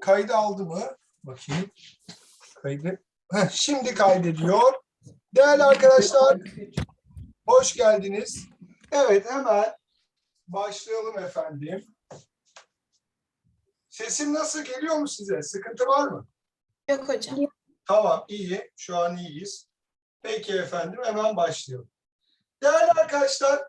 Kaydı aldı mı? Bakayım. Kaydı. Heh, şimdi kaydediyor. Değerli arkadaşlar, hoş geldiniz. Evet, hemen başlayalım efendim. Sesim nasıl geliyor mu size? Sıkıntı var mı? Yok hocam. Tamam, iyi. Şu an iyiyiz. Peki efendim, hemen başlayalım. Değerli arkadaşlar,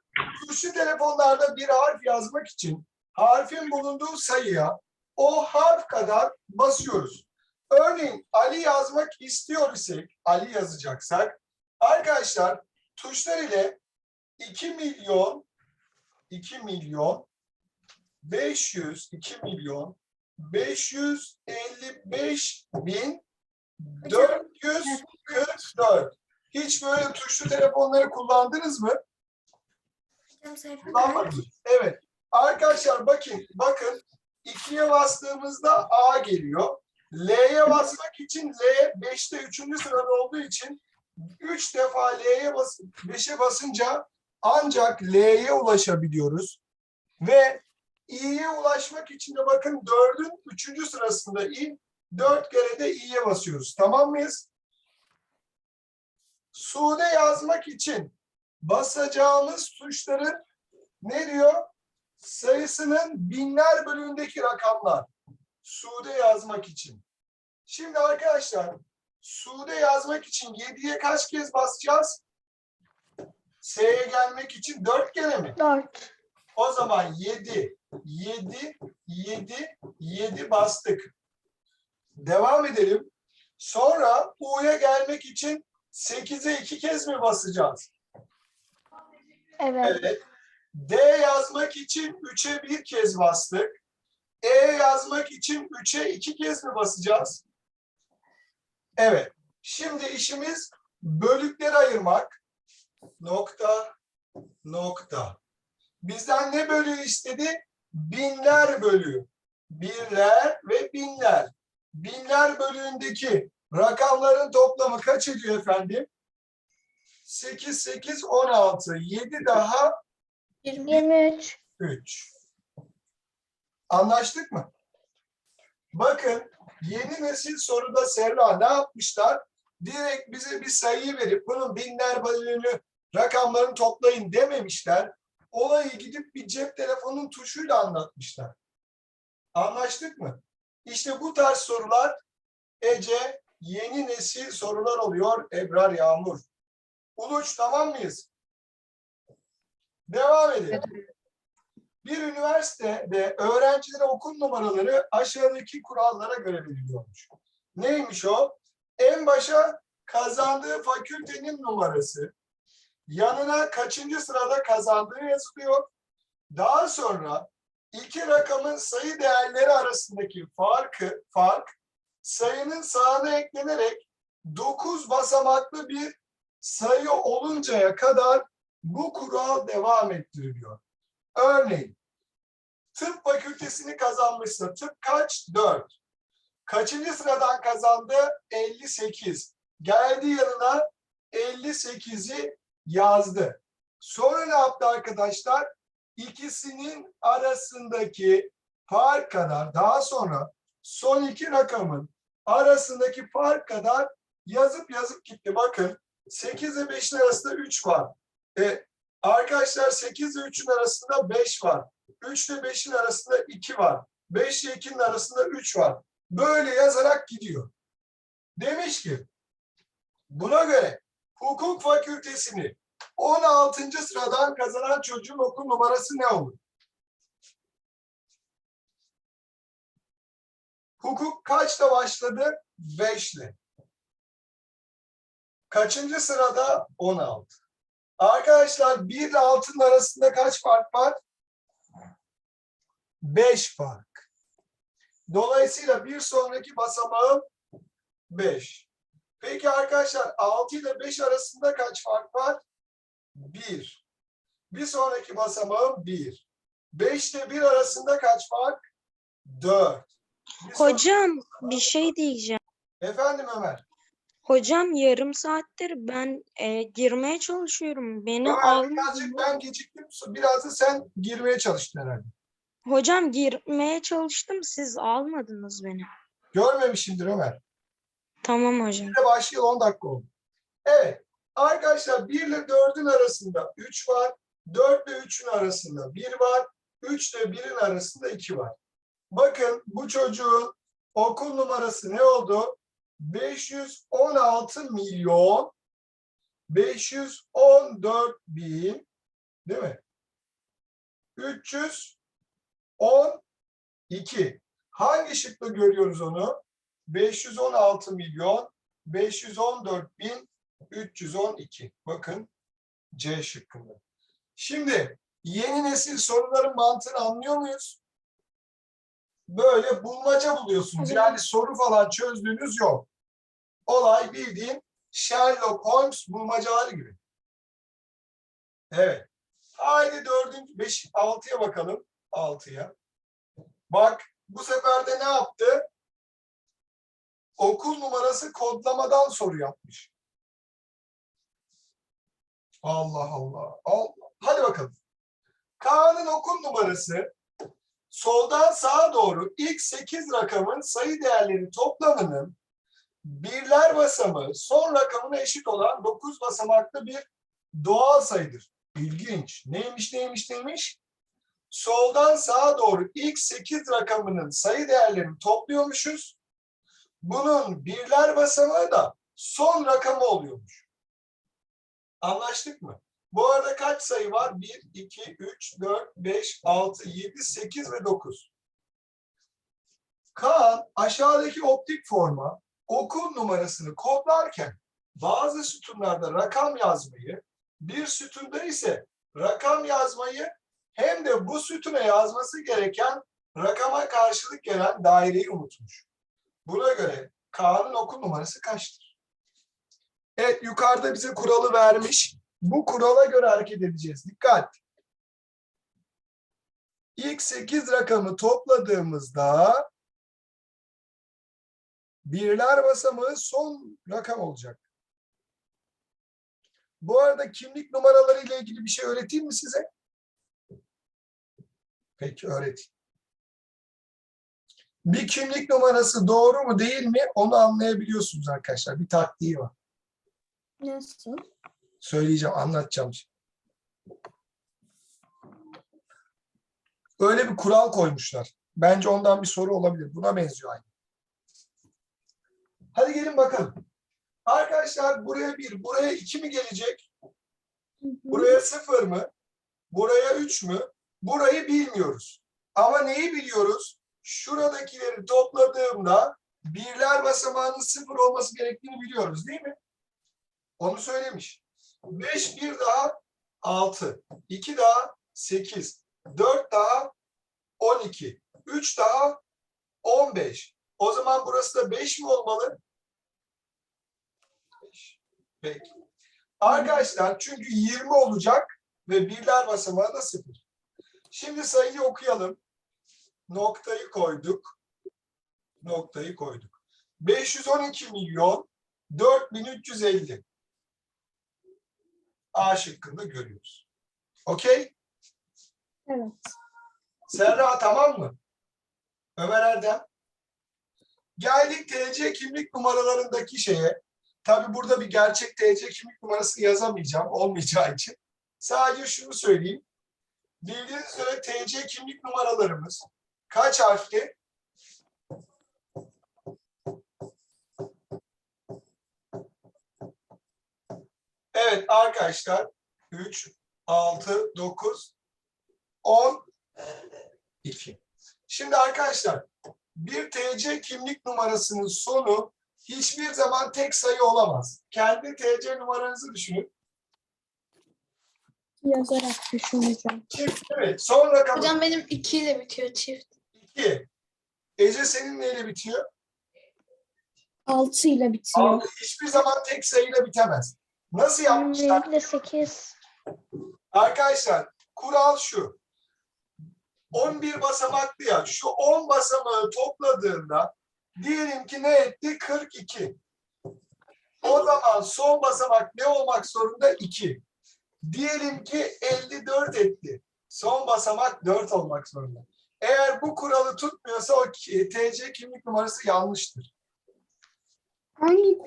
tuşlu telefonlarda bir harf yazmak için harfin bulunduğu sayıya o harf kadar basıyoruz. Örneğin Ali yazmak istiyor isek, Ali yazacaksak, arkadaşlar tuşlar ile 2 milyon 2 milyon 500 2 milyon 555 bin 444 hiç böyle tuşlu telefonları kullandınız mı? Kullanmadınız. Evet. Arkadaşlar bakın, bakın ikiye bastığımızda A geliyor. L'ye basmak için L 5'te 3. sırada olduğu için 3 defa L'ye bas 5'e basınca ancak L'ye ulaşabiliyoruz. Ve İ'ye ulaşmak için de bakın 4'ün 3. sırasında İ, 4 kere de İ'ye basıyoruz. Tamam mıyız? Sude yazmak için basacağımız tuşların ne diyor? Sayısının binler bölümündeki rakamlar. Sude yazmak için. Şimdi arkadaşlar Sude yazmak için 7'ye kaç kez basacağız? S'ye gelmek için 4 kere mi? Dört. O zaman 7, 7, 7, 7 bastık. Devam edelim. Sonra U'ya gelmek için 8'e 2 kez mi basacağız? Evet. Evet. D yazmak için 3'e bir kez bastık. E yazmak için 3'e iki kez mi basacağız? Evet. Şimdi işimiz bölükleri ayırmak. Nokta, nokta. Bizden ne bölüğü istedi? Binler bölüğü. Birler ve binler. Binler bölüğündeki rakamların toplamı kaç ediyor efendim? 8, 8, 16. 7 daha 23. 3. Anlaştık mı? Bakın yeni nesil soruda Serra ne yapmışlar? Direkt bize bir sayıyı verip bunun binler bölümünü rakamlarını toplayın dememişler. Olayı gidip bir cep telefonunun tuşuyla anlatmışlar. Anlaştık mı? İşte bu tarz sorular Ece yeni nesil sorular oluyor Ebrar Yağmur. Uluç tamam mıyız? Devam edelim. Bir üniversitede öğrencilere okul numaraları aşağıdaki kurallara göre belirliyormuş. Neymiş o? En başa kazandığı fakültenin numarası, yanına kaçıncı sırada kazandığı yazılıyor. Daha sonra iki rakamın sayı değerleri arasındaki farkı, fark sayının sağına eklenerek 9 basamaklı bir sayı oluncaya kadar bu kural devam ettiriliyor. Örneğin tıp fakültesini kazanmışsa tıp kaç? 4. Kaçıncı sıradan kazandı? 58. Geldi yanına 58'i yazdı. Sonra ne yaptı arkadaşlar? İkisinin arasındaki fark kadar daha sonra son iki rakamın arasındaki fark kadar yazıp yazıp gitti. Bakın 8 ile 5'in arasında 3 var. E, arkadaşlar 8 ile 3'ün arasında 5 var. 3 ile 5'in arasında 2 var. 5 ile 2'nin arasında 3 var. Böyle yazarak gidiyor. Demiş ki buna göre hukuk fakültesini 16. sıradan kazanan çocuğun okul numarası ne olur? Hukuk kaçta başladı? 5 ile. Kaçıncı sırada? 16. Arkadaşlar 1 ile 6'nın arasında kaç fark var? 5 fark. Dolayısıyla bir sonraki basamağım 5. Peki arkadaşlar 6 ile 5 arasında kaç fark var? 1. Bir sonraki basamağım 1. 5 ile 1 arasında kaç fark? 4. Bir Hocam bir şey diyeceğim. Efendim Ömer. Hocam yarım saattir ben e, girmeye çalışıyorum. Beni Ömer birazcık ben geciktim. Biraz da sen girmeye çalıştın herhalde. Hocam girmeye çalıştım siz almadınız beni. Görmemişimdir Ömer. Tamam hocam. Bir de başlayalı 10 dakika oldu. Evet. Arkadaşlar 1 ile 4'ün arasında 3 var. 4 ile 3'ün arasında 1 var. 3 ile 1'in arasında 2 var. Bakın bu çocuğun okul numarası ne oldu? 516 milyon 514 bin değil mi? 312 Hangi şıkta görüyoruz onu? 516 milyon 514 bin 312. Bakın C şıkkında. Şimdi yeni nesil soruların mantığını anlıyor muyuz? Böyle bulmaca buluyorsunuz. Evet. Yani soru falan çözdüğünüz yok. Olay bildiğin Sherlock Holmes bulmacaları gibi. Evet. Haydi dördüncü, beş, altıya bakalım. Altıya. Bak bu sefer de ne yaptı? Okul numarası kodlamadan soru yapmış. Allah Allah. Allah. Hadi bakalım. Kaan'ın okul numarası soldan sağa doğru ilk 8 rakamın sayı değerleri toplamının birler basamağı son rakamına eşit olan 9 basamaklı bir doğal sayıdır. İlginç. Neymiş neymiş neymiş? Soldan sağa doğru ilk 8 rakamının sayı değerlerini topluyormuşuz. Bunun birler basamağı da son rakamı oluyormuş. Anlaştık mı? Bu arada kaç sayı var? 1, 2, 3, 4, 5, 6, 7, 8 ve 9. Kaan aşağıdaki optik forma okul numarasını kodlarken bazı sütunlarda rakam yazmayı, bir sütunda ise rakam yazmayı hem de bu sütuna yazması gereken rakama karşılık gelen daireyi unutmuş. Buna göre Kaan'ın okul numarası kaçtır? Evet yukarıda bize kuralı vermiş. Bu kurala göre hareket edeceğiz. Dikkat. İlk 8 rakamı topladığımızda birler basamağı son rakam olacak. Bu arada kimlik numaraları ile ilgili bir şey öğreteyim mi size? Peki öğreteyim. Bir kimlik numarası doğru mu değil mi onu anlayabiliyorsunuz arkadaşlar. Bir taktiği var. Nasıl? Söyleyeceğim, anlatacağım. Öyle bir kural koymuşlar. Bence ondan bir soru olabilir. Buna benziyor aynı. Hadi gelin bakalım. Arkadaşlar buraya bir, buraya iki mi gelecek? Buraya sıfır mı? Buraya üç mü? Burayı bilmiyoruz. Ama neyi biliyoruz? Şuradakileri topladığımda birler basamağının sıfır olması gerektiğini biliyoruz değil mi? Onu söylemiş. 5 bir daha 6. 2 daha 8. 4 daha 12. 3 daha 15. O zaman burası da 5 mi olmalı? 5. Peki. Arkadaşlar çünkü 20 olacak ve birler basamağı da 0. Şimdi sayıyı okuyalım. Noktayı koyduk. Noktayı koyduk. 512 milyon 4350. A şıkkında görüyoruz. Okey? Evet. Serra tamam mı? Ömer Erdem. Geldik TC kimlik numaralarındaki şeye. Tabi burada bir gerçek TC kimlik numarası yazamayacağım olmayacağı için. Sadece şunu söyleyeyim. Bildiğiniz üzere TC kimlik numaralarımız kaç harfli? Evet arkadaşlar 3, 6, 9, 10, 2. Şimdi arkadaşlar bir TC kimlik numarasının sonu hiçbir zaman tek sayı olamaz. Kendi TC numaranızı düşünün. Yazarak düşüneceğim. Çift evet. Son rakamı Hocam benim 2 ile bitiyor çift. 2. Ece senin neyle bitiyor? 6 ile bitiyor. Altı. Hiçbir zaman tek sayıyla bitemez. Nasıl yapmışlar? 27 ile 8. Arkadaşlar kural şu. 11 basamaklı ya. Şu 10 basamağı topladığında diyelim ki ne etti? 42. O zaman son basamak ne olmak zorunda? 2. Diyelim ki 54 etti. Son basamak 4 olmak zorunda. Eğer bu kuralı tutmuyorsa o TC kimlik numarası yanlıştır. Hangi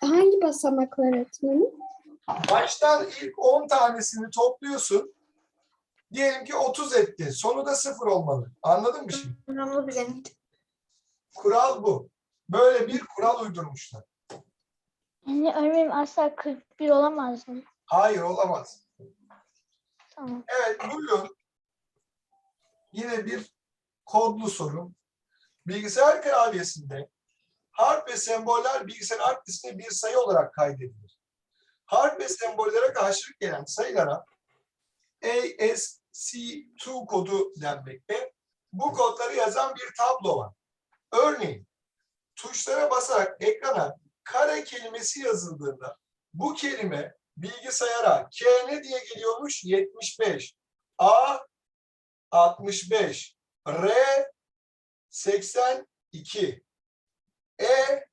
hangi basamaklar öğretmenim? Baştan ilk 10 tanesini topluyorsun. Diyelim ki 30 etti. Sonu da 0 olmalı. Anladın mı şimdi? Onu bilemedim. Kural bu. Böyle bir kural uydurmuşlar. Yani öğretmenim asla 41 olamaz mı? Hayır olamaz. Tamam. Evet buyurun. Yine bir kodlu soru. Bilgisayar klavyesinde harf ve semboller bilgisayar harf diskine bir sayı olarak kaydedilir. Harf ve sembollere karşılık gelen sayılara ASC2 kodu denmekte. Bu kodları yazan bir tablo var. Örneğin tuşlara basarak ekrana kare kelimesi yazıldığında bu kelime bilgisayara K ne diye geliyormuş? 75. A 65. R 82. E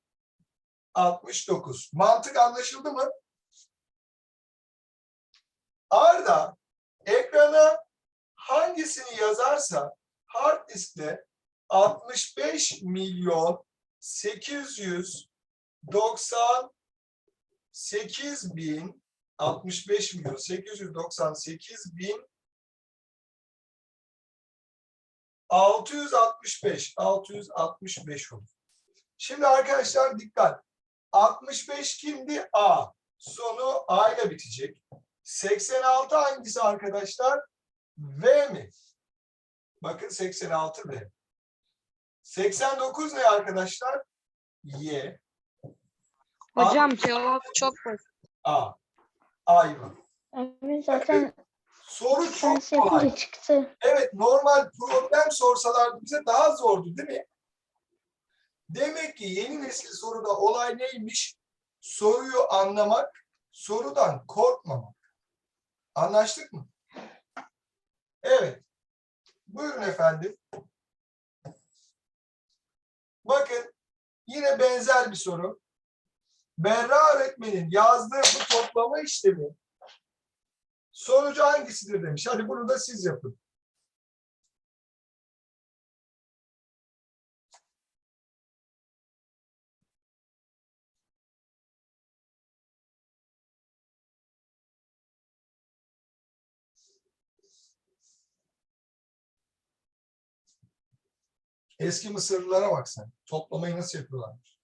69. Mantık anlaşıldı mı? Arda ekrana hangisini yazarsa hard diskte 65 milyon 898 bin 65 milyon 898 bin 665 665 olur. Şimdi arkadaşlar dikkat. 65 kimdi? A. Sonu A ile bitecek. 86 hangisi arkadaşlar? V mi? Bakın 86 V. 89 ne arkadaşlar? Y. Hocam cevap çok basit. A. Ayva. Öğretmenim zaten Soru çok kolay. çıktı. Evet normal problem sorsalardı bize daha zordu değil mi? Demek ki yeni nesil soruda olay neymiş? Soruyu anlamak, sorudan korkmamak. Anlaştık mı? Evet. Buyurun efendim. Bakın yine benzer bir soru. Berra öğretmenin yazdığı bu toplama işlemi sonucu hangisidir demiş. Hadi bunu da siz yapın. Eski Mısırlılara bak sen. Toplamayı nasıl yapıyorlarmış.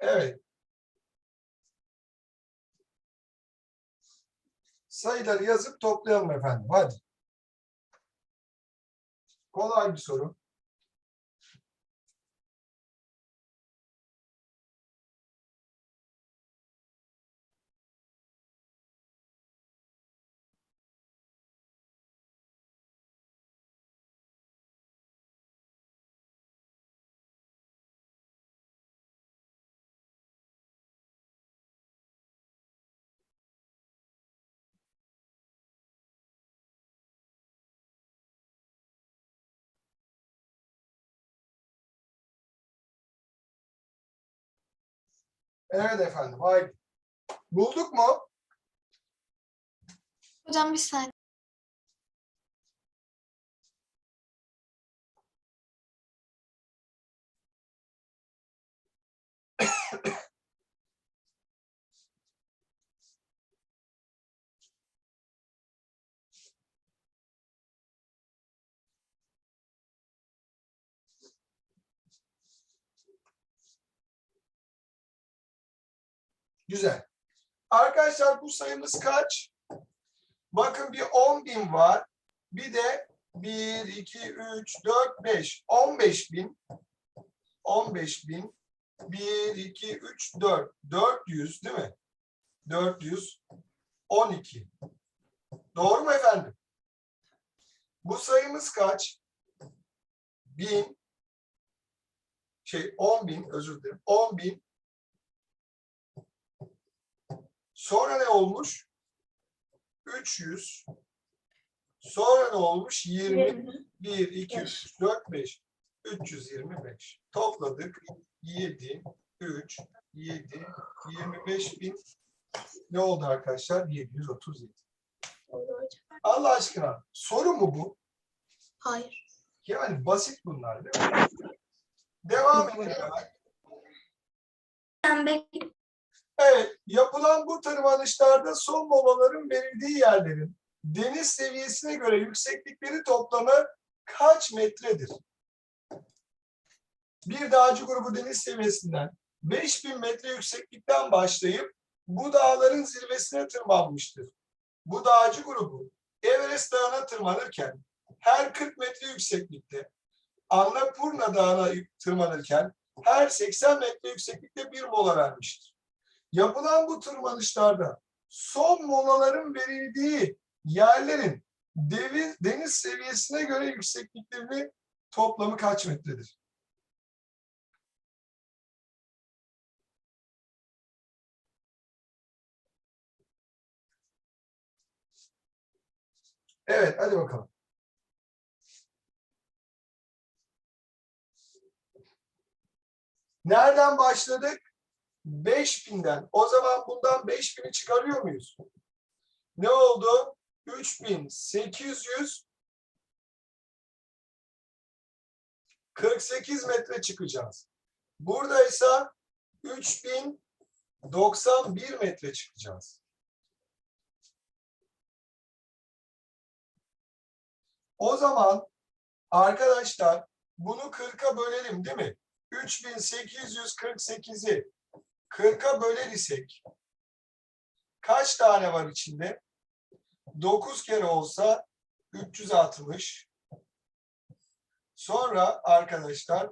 Evet. Sayıları yazıp toplayalım efendim. Hadi. Kolay bir soru. Evet efendim. Haydi. Bulduk mu? Hocam bir saniye. Güzel. Arkadaşlar bu sayımız kaç? Bakın bir 10 bin var. Bir de 1, 2, 3, 4, 5. 15 bin. 15 bin. 1, 2, 3, 4. 400 değil mi? 412. Doğru mu efendim? Bu sayımız kaç? 1000 şey 10 bin özür dilerim. 10 bin Sonra ne olmuş? 300. Sonra ne olmuş? 20. 1, 2, 3, 4, 5. 325. Topladık. 7, 3, 7, 25 bin. Ne oldu arkadaşlar? 737. Allah aşkına soru mu bu? Hayır. Yani basit bunlar değil mi? Devam edelim. Ben Evet, yapılan bu tırmanışlarda son molaların verildiği yerlerin deniz seviyesine göre yükseklikleri toplamı kaç metredir? Bir dağcı grubu deniz seviyesinden 5000 metre yükseklikten başlayıp bu dağların zirvesine tırmanmıştır. Bu dağcı grubu Everest Dağı'na tırmanırken her 40 metre yükseklikte, Annapurna Dağı'na tırmanırken her 80 metre yükseklikte bir mola vermiştir. Yapılan bu tırmanışlarda son molaların verildiği yerlerin deniz seviyesine göre yüksekliklerini toplamı kaç metredir? Evet, hadi bakalım. Nereden başladık? 5000'den. O zaman bundan 5000'i çıkarıyor muyuz? Ne oldu? 3800 48 metre çıkacağız. Burada ise 3091 metre çıkacağız. O zaman arkadaşlar bunu 40'a bölelim değil mi? 3848'i 40'a böler isek kaç tane var içinde? 9 kere olsa 360. Sonra arkadaşlar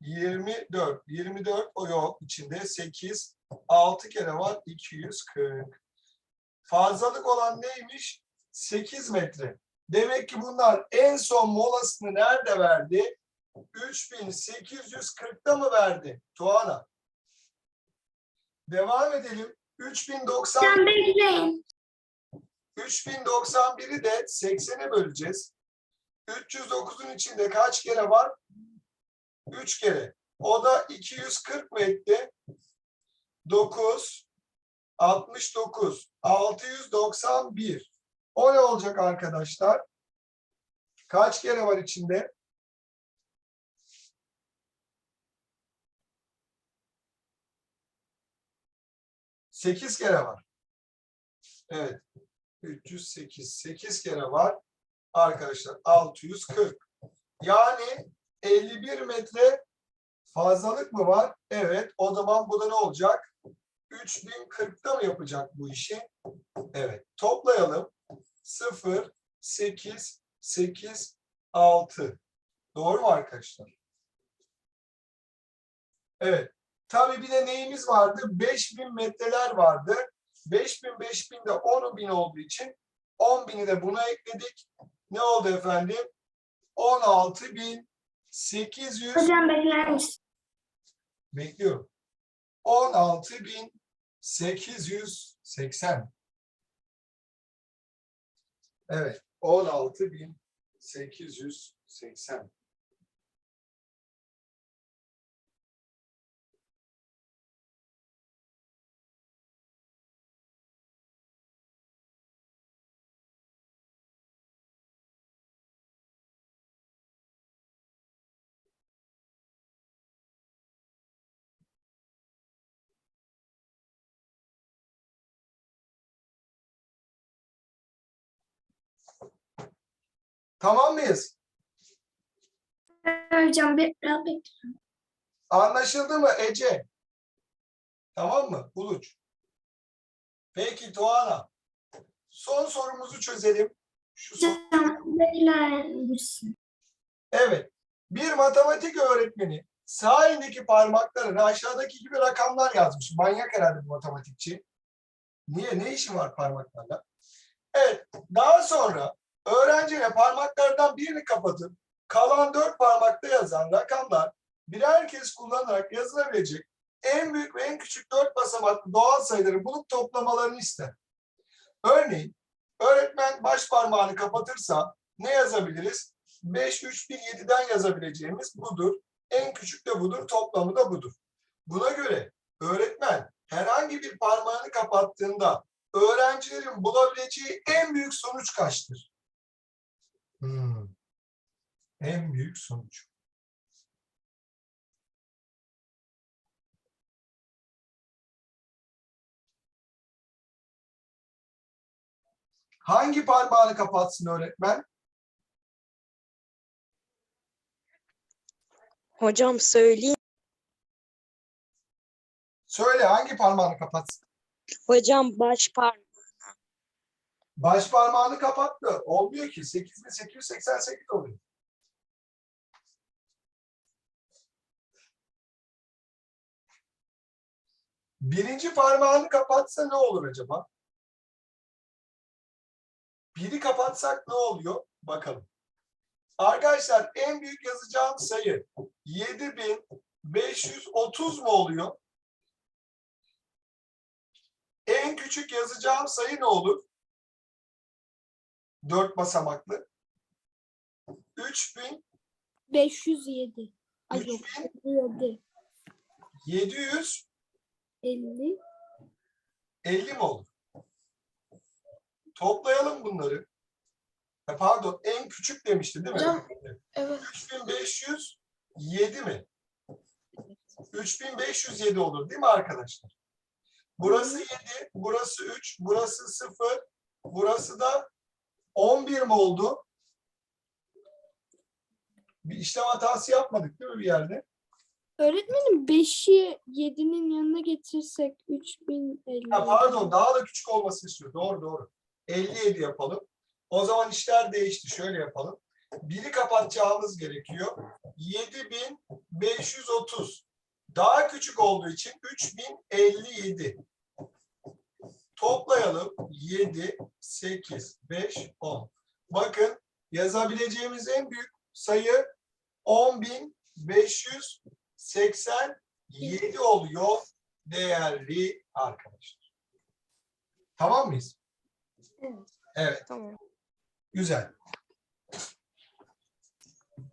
24. 24 o yok içinde 8. 6 kere var 240. Fazlalık olan neymiş? 8 metre. Demek ki bunlar en son molasını nerede verdi? 3840'ta mı verdi? Tuana. Devam edelim. 3090 Sen bekleyin. 3091'i de 80'e böleceğiz. 309'un içinde kaç kere var? 3 kere. O da 240 mı etti? 9, 69, 691. O ne olacak arkadaşlar? Kaç kere var içinde? Sekiz kere var. Evet. 308. 8 kere var. Arkadaşlar 640. Yani 51 metre fazlalık mı var? Evet. O zaman bu da ne olacak? 3040'ta mı yapacak bu işi? Evet. Toplayalım. 0, 8, 8, 6. Doğru mu arkadaşlar? Evet. Tabii bir de neyimiz vardı? 5000 metreler vardı. 5000 5000 de 10 bin olduğu için 10 bini de buna ekledik. Ne oldu efendim? 16 bin 800 Hocam bekler misin? bekliyorum. 16 bin 880. Evet. 16 bin 880. Tamam mıyız? Hocam bir- biraz. Anlaşıldı mı Ece? Tamam mı? Buluç. Peki Tuana. Son sorumuzu çözelim. Şu son- Hocam? Evet. Bir matematik öğretmeni sağ elindeki parmaklarına aşağıdaki gibi rakamlar yazmış. Manyak herhalde bu matematikçi. Niye? Ne işi var parmaklarla? Evet. Daha sonra öğrenciyle parmaklardan birini kapatıp kalan dört parmakta yazan rakamlar birer kez kullanarak yazılabilecek en büyük ve en küçük dört basamaklı doğal sayıları bulup toplamalarını ister. Örneğin öğretmen baş parmağını kapatırsa ne yazabiliriz? 5, 3, 1, 7'den yazabileceğimiz budur. En küçük de budur, toplamı da budur. Buna göre öğretmen herhangi bir parmağını kapattığında öğrencilerin bulabileceği en büyük sonuç kaçtır? Hmm. En büyük sonuç. Hangi parmağını kapatsın öğretmen? Hocam söyleyeyim. Söyle hangi parmağını kapatsın? Hocam baş parmak. Baş parmağını kapattı. Olmuyor ki. 8888 oluyor. Birinci parmağını kapatsa ne olur acaba? Biri kapatsak ne oluyor? Bakalım. Arkadaşlar en büyük yazacağım sayı 7530 mu oluyor? En küçük yazacağım sayı ne olur? Dört basamaklı. 3000, 507. Ay yok. 3700, 7. 50. 50 mi olur? Toplayalım bunları. Ha, pardon en küçük demişti değil mi? Hocam, Evet. 3507 mi? 3507 olur değil mi arkadaşlar? Burası 7, burası 3, burası 0, burası da 11 mi oldu? Bir işlem hatası yapmadık değil mi bir yerde? Öğretmenim 5'i 7'nin yanına getirsek 3050. Ha, pardon daha da küçük olmasını istiyor. Doğru doğru. 57 yapalım. O zaman işler değişti. Şöyle yapalım. Biri kapatacağımız gerekiyor. 7530. Daha küçük olduğu için 3057. Toplayalım. 7, 8, 5, 10. Bakın yazabileceğimiz en büyük sayı 10.587 oluyor değerli arkadaşlar. Tamam mıyız? Evet. Evet, Tamam. güzel.